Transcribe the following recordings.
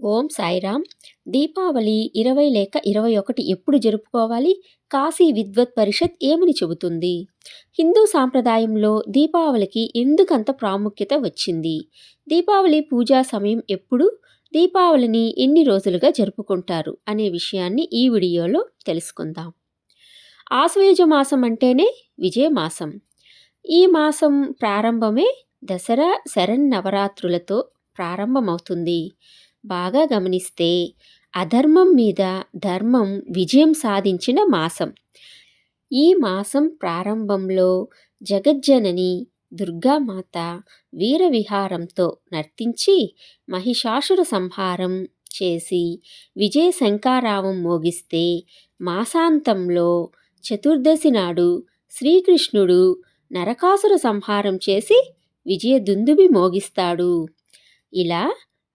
ఓం సాయిరామ్. దీపావళి ఇరవై లేక ఇరవై ఒకటి ఎప్పుడు జరుపుకోవాలి? కాశీ విద్వత్ పరిషత్ ఏమని చెబుతుంది? హిందూ సాంప్రదాయంలో దీపావళికి ఎందుకంత ప్రాముఖ్యత వచ్చింది? దీపావళి పూజా సమయం ఎప్పుడు? దీపావళిని ఎన్ని రోజులుగా జరుపుకుంటారు? అనే విషయాన్ని ఈ వీడియోలో తెలుసుకుందాం. ఆశ్వేజ మాసం అంటేనే విజయమాసం ఈ మాసం ప్రారంభమే దసరా శరన్నవరాత్రులతో ప్రారంభమవుతుంది. బాగా గమనిస్తే అధర్మం మీద ధర్మం విజయం సాధించిన మాసం. ఈ మాసం ప్రారంభంలో జగజ్జనని దుర్గామాత వీరవిహారంతో నర్తించి మహిషాసుర సంహారం చేసి విజయ శంకారావం మోగిస్తే మాసాంతంలో చతుర్దశి నాడు శ్రీకృష్ణుడు నరకాసుర సంహారం చేసి విజయ దుందుబి మోగిస్తాడు. ఇలా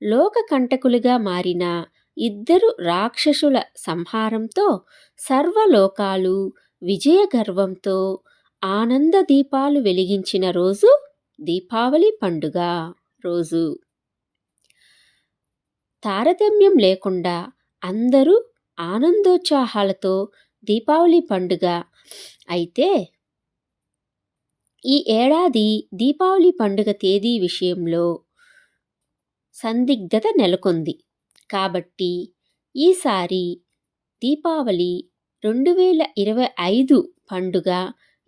లోకకంటకులుగా మారిన ఇద్దరు రాక్షసుల సంహారంతో సర్వలోకాలు విజయ గర్వంతో ఆనంద దీపాలు వెలిగించిన రోజు దీపావళి పండుగ రోజు. తారతమ్యం లేకుండా అందరూ ఆనందోత్సాహాలతో దీపావళి పండుగ అయితే ఈ ఏడాది దీపావళి పండుగ తేదీ విషయంలో సందిగ్ధత నెలకొంది. కాబట్టి ఈసారి దీపావళి రెండు వేల ఇరవై ఐదు పండుగ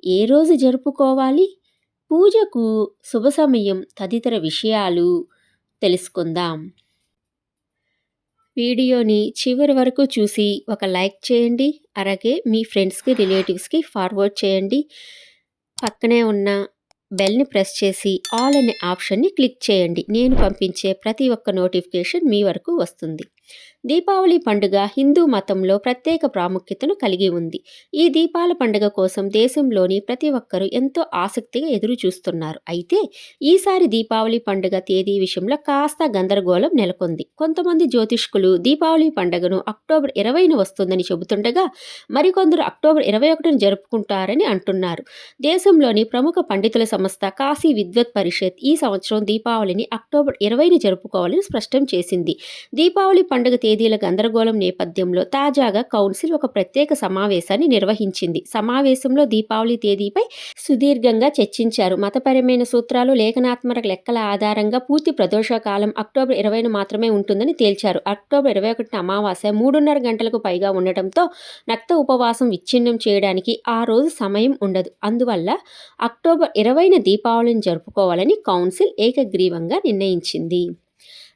ఏ రోజు జరుపుకోవాలి? పూజకు శుభ సమయం తదితర విషయాలు తెలుసుకుందాం. వీడియోని చివరి వరకు చూసి ఒక లైక్ చేయండి. అలాగే మీ ఫ్రెండ్స్కి రిలేటివ్స్కి ఫార్వర్డ్ చేయండి. పక్కనే ఉన్న బెల్ని ప్రెస్ చేసి ఆల్ అనే ఆప్షన్ని క్లిక్ చేయండి. నేను పంపించే ప్రతి ఒక్క నోటిఫికేషన్ మీ వరకు వస్తుంది. దీపావళి పండుగ హిందూ మతంలో ప్రత్యేక ప్రాముఖ్యతను కలిగి ఉంది. ఈ దీపాల పండుగ కోసం దేశంలోని ప్రతి ఒక్కరూ ఎంతో ఆసక్తిగా ఎదురు చూస్తున్నారు అయితే ఈసారి దీపావళి పండుగ తేదీ విషయంలో కాస్త గందరగోళం నెలకొంది. కొంతమంది జ్యోతిష్కులు దీపావళి పండుగను అక్టోబర్ ఇరవైన వస్తుందని చెబుతుండగా మరికొందరు అక్టోబర్ ఇరవై ఒకటిని జరుపుకుంటారని అంటున్నారు. దేశంలోని ప్రముఖ పండితుల సంస్థ కాశీ విద్వత్ పరిషత్ ఈ సంవత్సరం దీపావళిని అక్టోబర్ ఇరవైన జరుపుకోవాలని స్పష్టం చేసింది. దీపావళి పండుగ తేదీల గందరగోళం నేపథ్యంలో తాజాగా కౌన్సిల్ ఒక ప్రత్యేక సమావేశాన్ని నిర్వహించింది. సమావేశంలో దీపావళి తేదీపై సుదీర్ఘంగా చర్చించారు. మతపరమైన సూత్రాలు లేఖనాత్మక లెక్కల ఆధారంగా పూర్తి ప్రదోష కాలం అక్టోబర్ ఇరవైన మాత్రమే ఉంటుందని తేల్చారు. అక్టోబర్ ఇరవై ఒకటిన అమావాస్య మూడున్నర గంటలకు పైగా ఉండటంతో నక్త ఉపవాసం విచ్ఛిన్నం చేయడానికి ఆ రోజు సమయం ఉండదు. అందువల్ల అక్టోబర్ ఇరవైన దీపావళిని జరుపుకోవాలని కౌన్సిల్ ఏకగ్రీవంగా నిర్ణయించింది.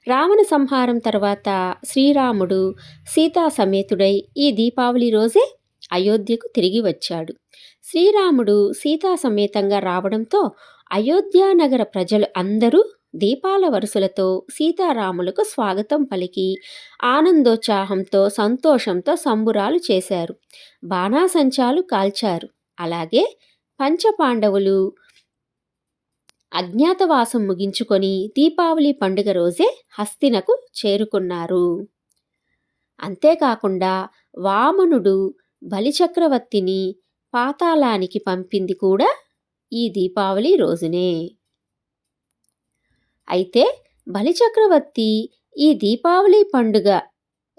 రావణ సంహారం తర్వాత శ్రీరాముడు సీతా సమేతుడై ఈ దీపావళి రోజే అయోధ్యకు తిరిగి వచ్చాడు. శ్రీరాముడు సీతా సమేతంగా రావడంతో అయోధ్యానగర ప్రజలు అందరూ దీపాల వరుసలతో సీతారాములకు స్వాగతం పలికి ఆనందోత్సాహంతో సంతోషంతో సంబురాలు చేశారు. బాణాసంచాలు కాల్చారు. అలాగే పంచపాండవులు అజ్ఞాతవాసం ముగించుకొని దీపావళి పండుగ రోజే హస్తినకు చేరుకున్నారు. అంతేకాకుండా వామనుడు బలిచక్రవర్తిని పాతాళానికి పంపింది కూడా ఈ దీపావళి రోజునే. అయితే బలిచక్రవర్తి ఈ దీపావళి పండుగ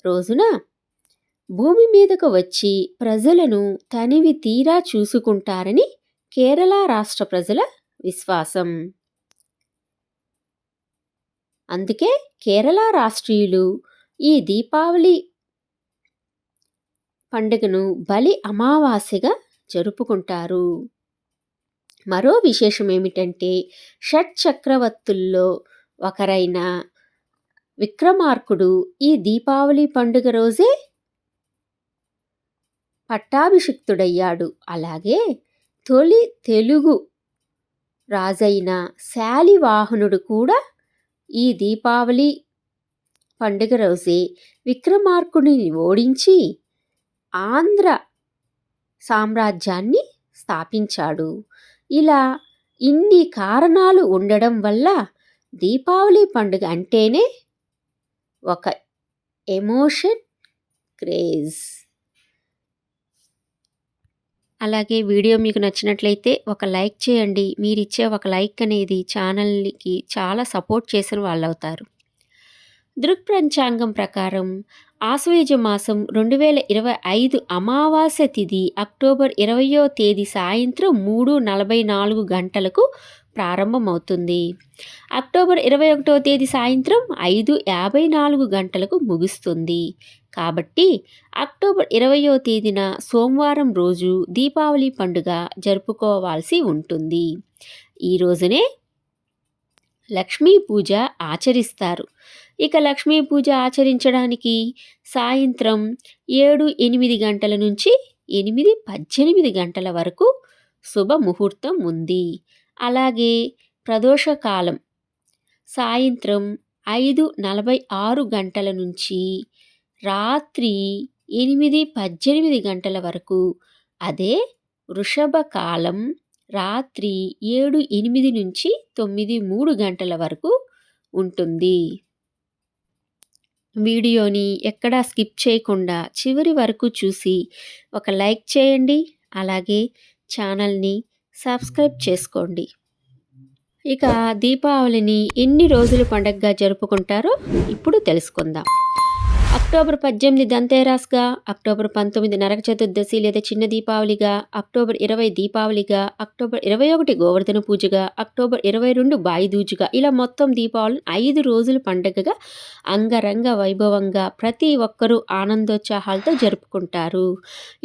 రోజున భూమి మీదకు వచ్చి ప్రజలను తనివి తీరా చూసుకుంటారని కేరళ రాష్ట్ర ప్రజల విశ్వాసం. అందుకే కేరళ రాష్ట్రీయులు ఈ దీపావళి పండుగను బలి అమావాస్యగా జరుపుకుంటారు. మరో విశేషం ఏమిటంటే షట్ చక్రవర్తుల్లో ఒకరైన విక్రమార్కుడు ఈ దీపావళి పండుగ రోజే పట్టాభిషిక్తుడయ్యాడు. అలాగే తొలి తెలుగు రాజైన శాలివాహనుడు కూడా ఈ దీపావళి పండుగ రోజే విక్రమార్కుడిని ఓడించి ఆంధ్ర సామ్రాజ్యాన్ని స్థాపించాడు. ఇలా ఇన్ని కారణాలు ఉండడం వల్ల దీపావళి పండుగ అంటేనే ఒక ఎమోషన్ క్రేజ్. అలాగే వీడియో మీకు నచ్చినట్లయితే ఒక లైక్ చేయండి. మీరిచ్చే ఒక లైక్ అనేది ఛానల్కి చాలా సపోర్ట్ చేసిన వాళ్ళు అవుతారు దృక్పంచాంగం ప్రకారం ఆశ్వయుజ మాసం రెండు వేల ఇరవై ఐదు అమావాస్య తిథి అక్టోబర్ ఇరవయో తేదీ సాయంత్రం మూడు నలభై నాలుగు గంటలకు ప్రారంభమవుతుంది. అక్టోబర్ ఇరవై ఒకటో తేదీ సాయంత్రం ఐదు యాభై నాలుగు గంటలకు ముగుస్తుంది. కాబట్టి అక్టోబర్ ఇరవయో తేదీన సోమవారం రోజు దీపావళి పండుగ జరుపుకోవాల్సి ఉంటుంది. ఈ రోజునే లక్ష్మీ పూజ ఆచరిస్తారు. ఇక లక్ష్మీ పూజ ఆచరించడానికి సాయంత్రం ఏడు ఎనిమిది గంటల నుంచి ఎనిమిది పద్దెనిమిది గంటల వరకు శుభముహూర్తం ఉంది. అలాగే ప్రదోషకాలం సాయంత్రం ఐదు నలభై ఆరు గంటల నుంచి రాత్రి ఎనిమిది పద్దెనిమిది గంటల వరకు అదే వృషభ కాలం రాత్రి ఏడు ఎనిమిది నుంచి తొమ్మిది మూడు గంటల వరకు ఉంటుంది. వీడియోని ఎక్కడా స్కిప్ చేయకుండా చివరి వరకు చూసి ఒక లైక్ చేయండి అలాగే ఛానల్ని సబ్స్క్రైబ్ చేసుకోండి. ఇక దీపావళిని ఎన్ని రోజులు పండగగా జరుపుకుంటారో ఇప్పుడు తెలుసుకుందాం. అక్టోబర్ పద్దెనిమిది దంతేరాస్గా అక్టోబర్ పంతొమ్మిది నరక చతుర్దశి లేదా చిన్న దీపావళిగా అక్టోబర్ ఇరవై దీపావళిగా అక్టోబర్ ఇరవై ఒకటి గోవర్ధన పూజగా అక్టోబర్ ఇరవై రెండు బాయిదూజుగా ఇలా మొత్తం దీపావళిని ఐదు రోజుల పండగగా అంగరంగ వైభవంగా ప్రతి ఒక్కరూ ఆనందోత్సాహాలతో జరుపుకుంటారు.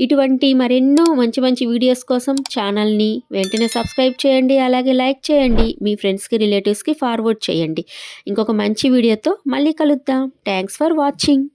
ఇటువంటి మరెన్నో మంచి మంచి వీడియోస్ కోసం ఛానల్ని వెంటనే సబ్స్క్రైబ్ చేయండి అలాగే లైక్ చేయండి మీ ఫ్రెండ్స్కి రిలేటివ్స్కి ఫార్వర్డ్ చేయండి. ఇంకొక మంచి వీడియోతో మళ్ళీ కలుద్దాం. Thanks for watching.